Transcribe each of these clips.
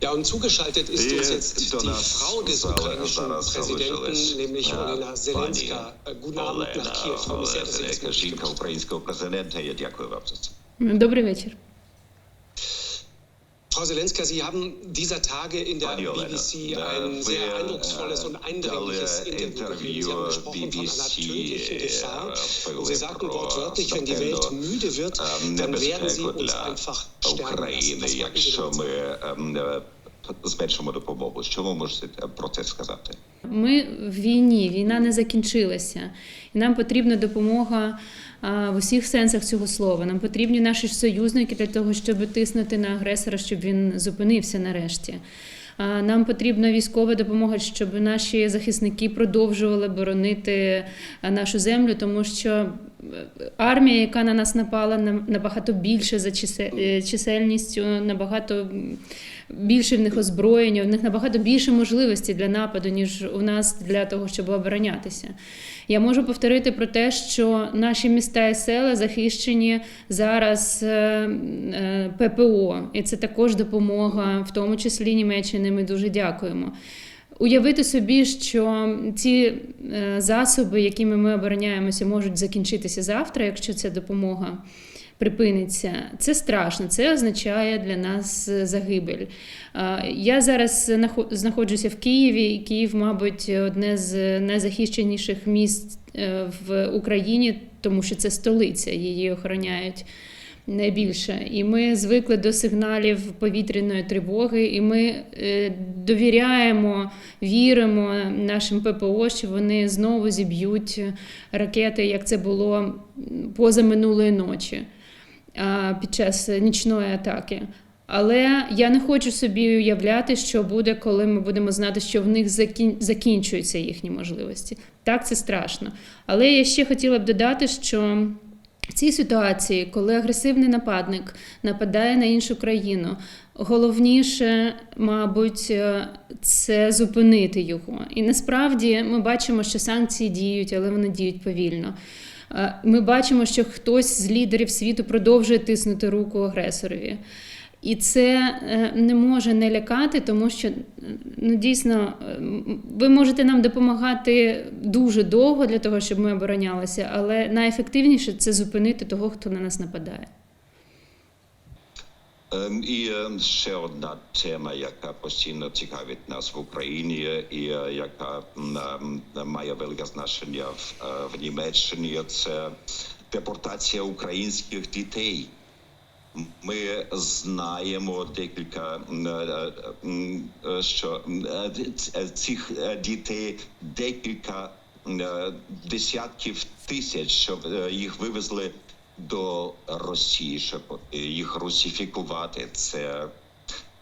Ja, und zugeschaltet ist І uns jetzt до die нас Frau des зали- ukrainischen зараз Präsidenten, залишилась, nämlich е, Olena Zelenska. пані Äh, Guten Abend nach Kiew. Олена Freue mich sehr, dass Sie Олена, das яка möglich жінка gemacht haben. українського президента. Я дякую вам за це. Добрий вечір. Frau Zelenska, Sie haben dieser Tage in der Пані Олена, BBC е, ein ви sehr eindrucksvolles und е, eindringliches дали Interview gegeben. Sie інтерв'ю haben gesprochen von einer BBC, tödlichen Gefahr. е, Und Sie розповіли sagten про wortwörtlich, wenn die Welt смертельну müde wird, е, dann werden Sie небезпеку uns для einfach sterben lassen. України, якщо ми е, е, зменшимо допомогу. Що ви можете про це сказати? Ми в війні, війна не закінчилася, і нам потрібна допомога в усіх сенсах цього слова. Нам потрібні наші союзники для того, щоб тиснути на агресора, щоб він зупинився нарешті. Нам потрібна військова допомога, щоб наші захисники продовжували боронити нашу землю, тому що е, армія, яка на нас напала, набагато більше за е, чисельністю, набагато більше в них озброєння, в них набагато більше можливостей для нападу, ніж у нас для того, щоб оборонятися. Я можу повторити про те, що наші міста і села захищені зараз е, е, ППО, і це також допомога, в тому числі Німеччини. Ми дуже дякуємо. Уявити собі, що ці е, засоби, якими ми обороняємося, можуть закінчитися завтра, якщо ця допомога припиниться. Це страшно, це означає для нас е, загибель. Я зараз знаходжуся в Києві, і Київ, мабуть, одне з найзахищеніших міст е, в Україні, тому що це столиця, її охороняють. Найбільше, і ми звикли до сигналів повітряної тривоги, і ми е, довіряємо, віримо нашим ППО, що вони знову зіб'ють ракети, як це було позаминулої ночі а, під час нічної атаки. Але я не хочу собі уявляти, що буде, коли ми будемо знати, що в них закін- закінчуються їхні можливості. Так, це страшно. Але я ще хотіла б додати, що в цій ситуації, коли агресивний нападник нападає на іншу країну, головніше, мабуть, е, це зупинити його. І насправді ми бачимо, що санкції діють, але вони діють повільно. Е, Ми бачимо, що хтось з лідерів світу продовжує тиснути руку агресорові. І це е, не може не лякати, тому що ну дійсно е, ви можете нам допомагати дуже довго для того, щоб ми оборонялися, але найефективніше це зупинити того, хто на нас нападає. Ем, І е, ще одна тема, яка постійно цікавить нас в Україні, і е, яка ем, має велике значення в, е, в Німеччині, це депортація українських дітей. Ми знаємо декілька що цих дітей декілька е, десятків тисяч, що їх вивезли до Росії, щоб е, їх русифікувати. Це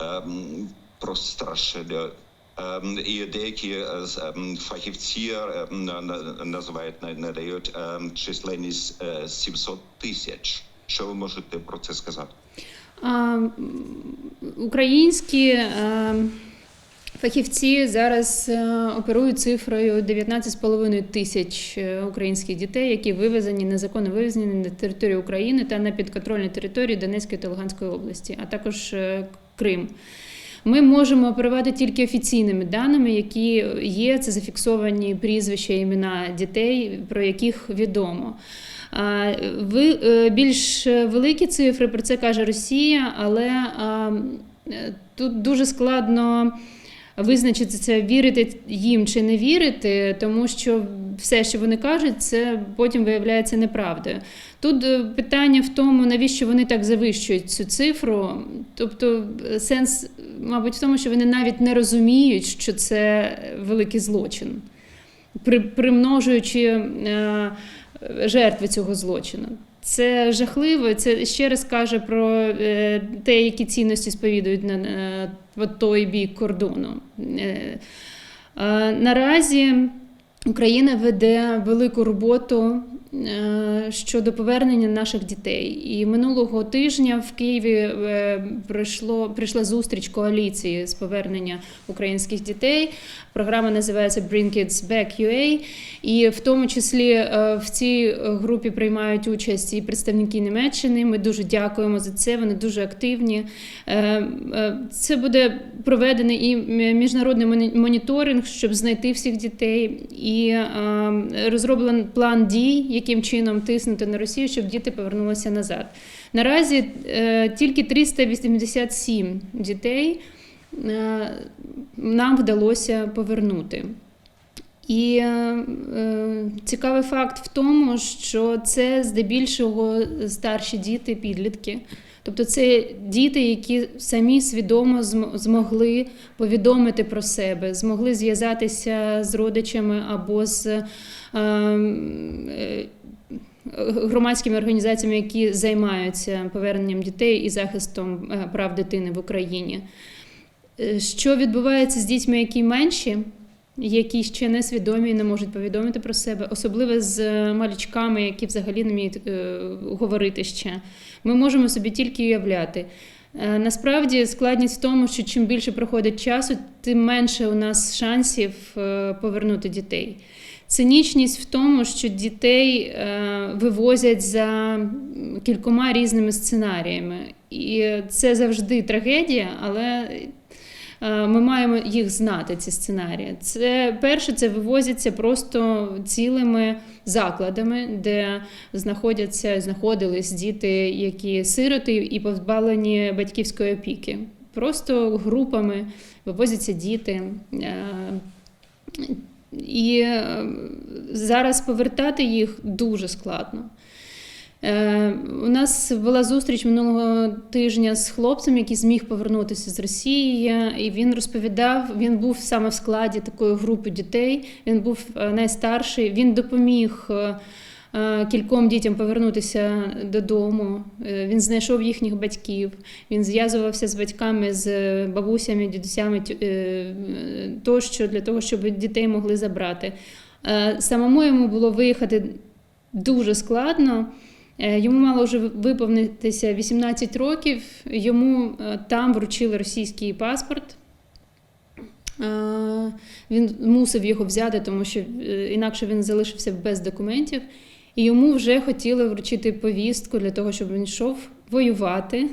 ем, просто страшно. Ем, і деякі е, ем, фахівці ем, на- на- називають на- надають численність е, 700 тисяч. Що ви можете про це сказати? А, Українські е, фахівці зараз е, оперують цифрою 19,5 тисяч е, українських дітей, які вивезені незаконно вивезені на територію України та на підконтрольній території Донецької та Луганської області, а також е, Крим. Ми можемо оперувати тільки офіційними даними, які є. Це зафіксовані прізвища, імена дітей, про яких відомо. Ви більш великі цифри про це каже Росія, але тут дуже складно визначити це, вірити їм чи не вірити, тому що все, що вони кажуть, це потім виявляється неправдою. Тут е, питання в тому, навіщо вони так завищують цю цифру. Тобто е, сенс, мабуть, в тому, що вони навіть не розуміють, що це великий злочин, при, примножуючи е, жертви цього злочину. Це жахливо. Це ще раз каже про е, те, які цінності сповідують на, по той бік кордону. Е, е, наразі Україна веде велику роботу щодо повернення наших дітей. І минулого тижня в Києві е, прийшло, прийшла зустріч коаліції з повернення українських дітей. Програма називається Bring Kids Back UA. І в тому числі е, в цій групі приймають участь і представники Німеччини. Ми дуже дякуємо за це. Вони дуже активні. Е, е, Це буде проведений і міжнародний моні- моніторинг, щоб знайти всіх дітей, і е, розроблений план дій, яким чином тиснути на Росію, щоб діти повернулися назад. Наразі е, тільки 387 дітей е, нам вдалося повернути. І е, е, цікавий факт в тому, що це здебільшого старші діти, підлітки. Тобто це діти, які самі свідомо змогли повідомити про себе, змогли зв'язатися з родичами або з е, е, громадськими організаціями, які займаються поверненням дітей і захистом е, прав дитини в Україні. Е, Що відбувається з дітьми, які менші, які ще не свідомі і не можуть повідомити про себе, особливо з е, малючками, які взагалі не вміють е, говорити ще. Ми можемо собі тільки уявляти. Е, Насправді складність в тому, що чим більше проходить часу, тим менше у нас шансів повернути дітей. Цинічність в тому, що дітей вивозять за кількома різними сценаріями. І це завжди трагедія, але ми маємо їх знати, ці сценарії. Це перше, це вивозяться просто цілими закладами, де знаходяться, знаходились діти, які сироти і позбавлені батьківської опіки. Просто групами вивозяться діти. Е, І е, зараз повертати їх дуже складно. Е, У нас була зустріч минулого тижня з хлопцем, який зміг повернутися з Росії, і він розповідав, він був саме в складі такої групи дітей. Він був е, найстарший. Він допоміг е, кільком дітям повернутися додому. Він знайшов їхніх батьків. Він зв'язувався з батьками, з бабусями, дідусями тощо для того, щоб дітей могли забрати. Самому йому було виїхати дуже складно. Е, Йому мало вже виповнитися 18 років. Йому е, там вручили російський паспорт. Е, Він мусив його взяти, тому що інакше він залишився без документів. І йому вже хотіли вручити повістку для того, щоб він йшов воювати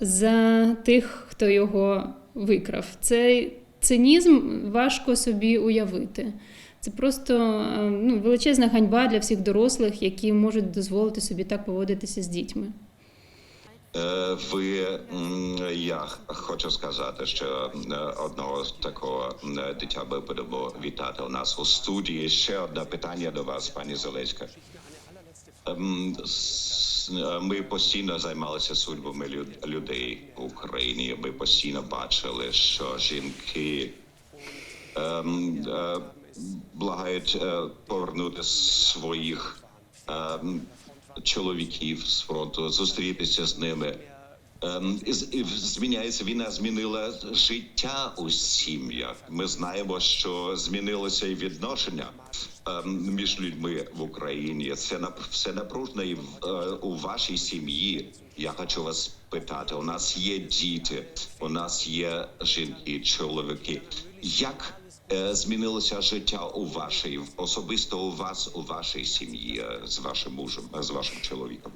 за тих, хто його викрав. Цей цинізм важко собі уявити. Це просто е, ну, величезна ганьба для всіх дорослих, які можуть дозволити собі так поводитися з дітьми. Е, Ви я хочу сказати, що е, одного такого е, дитя ми будемо вітати у нас у студії. Ще одне питання до вас, пані Зеленська. Е, Ми постійно займалися судьбами лю- людей в Україні. Ми постійно бачили, що жінки ем, е, благають е, повернути своїх ем, чоловіків з фронту, зустрітися з ними. Ем, зміняється війна, змінила життя у сім'ях. Ми знаємо, що змінилося і відношення між людьми в Україні. Це нап- все напружено і в- е, у вашій сім'ї. Я хочу вас питати: у нас є діти, у нас є жінки, чоловіки. Як е, змінилося життя у вашій особисто у вас у вашій сім'ї е, з вашим мужем, з вашим чоловіком?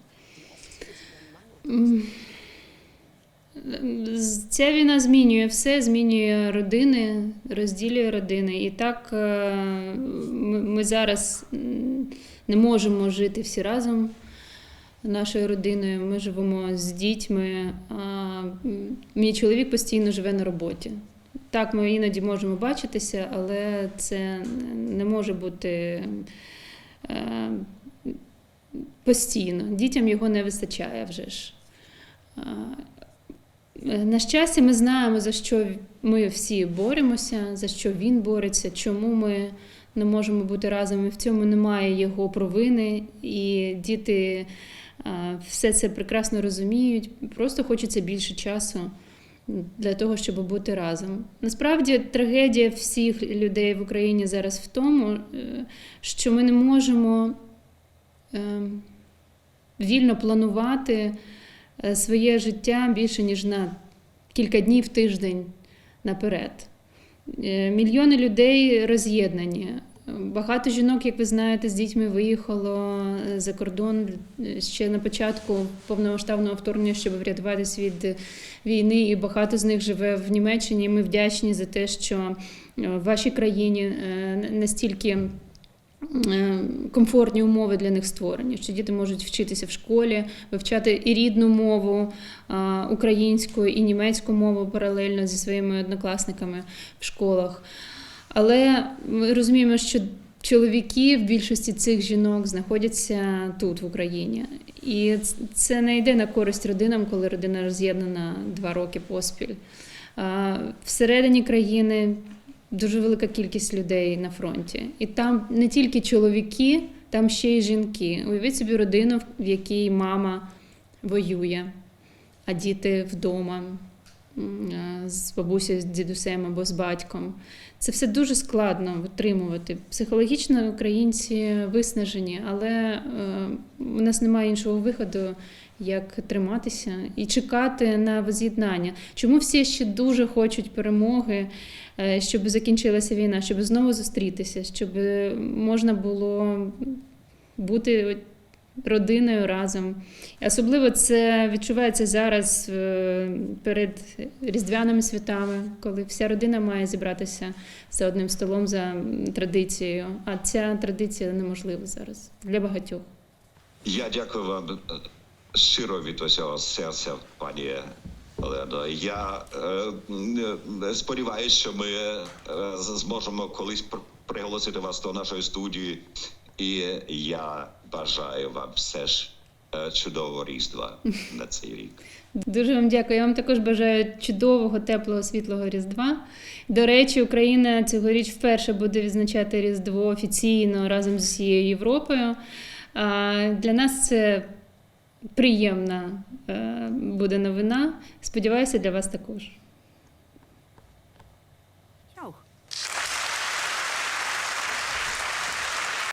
Ця війна змінює все, змінює родини, розділює родини. І так е, ми зараз не можемо жити всі разом нашою родиною. Ми живемо з дітьми. Мій чоловік постійно живе на роботі. Так, ми іноді можемо бачитися, але це не може бути е, постійно. Дітям його не вистачає вже ж. На щастя, ми знаємо, за що ми всі боремося, за що він бореться, чому ми не можемо бути разом. І в цьому немає його провини. І діти все це прекрасно розуміють. Просто хочеться більше часу для того, щоб бути разом. Насправді трагедія всіх людей в Україні зараз в тому, е, що ми не можемо ем, вільно планувати своє життя більше, ніж на кілька днів, тиждень наперед. Е, Мільйони людей роз'єднані. Багато жінок, як ви знаєте, з дітьми виїхало е, за кордон е, ще на початку повномасштабного вторгнення, щоб врятуватись від війни, і багато з них живе в Німеччині. Ми вдячні за те, що е, в вашій країні е, настільки е, комфортні умови для них створені, що діти можуть вчитися в школі, вивчати і рідну мову українську, і німецьку мову паралельно зі своїми однокласниками в школах. Але ми розуміємо, що чоловіки в більшості цих жінок знаходяться тут, в Україні. І це не йде на користь родинам, коли родина роз'єднана два роки поспіль. Всередині країни дуже велика кількість людей на фронті. І там не тільки чоловіки, там ще й жінки. Уявіть собі родину, в якій мама воює, а діти вдома з бабусею, з дідусем або з батьком. Це все дуже складно витримувати. Психологічно українці виснажені, але е, у нас немає іншого виходу, як триматися і чекати на воз'єднання. Чому всі ще дуже хочуть перемоги, е, щоб закінчилася війна, щоб знову зустрітися, щоб можна було бути родиною разом. Особливо це відчувається зараз е, перед різдвяними святами, коли вся родина має зібратися за одним столом за традицією. А ця традиція неможлива зараз для багатьох. Я дякую вам е, щиро від усього серця, пані Олено. Я е, сподіваюся, що ми е, зможемо колись пр- приголосити вас до нашої студії. І я бажаю вам все ж е, чудового різдва на цей рік. Дуже вам дякую. Я вам також бажаю чудового, теплого, світлого Різдва. До речі, Україна цьогоріч вперше буде відзначати Різдво офіційно разом з усією Європою. Для нас це приємна е, буде новина. Сподіваюся, для вас також.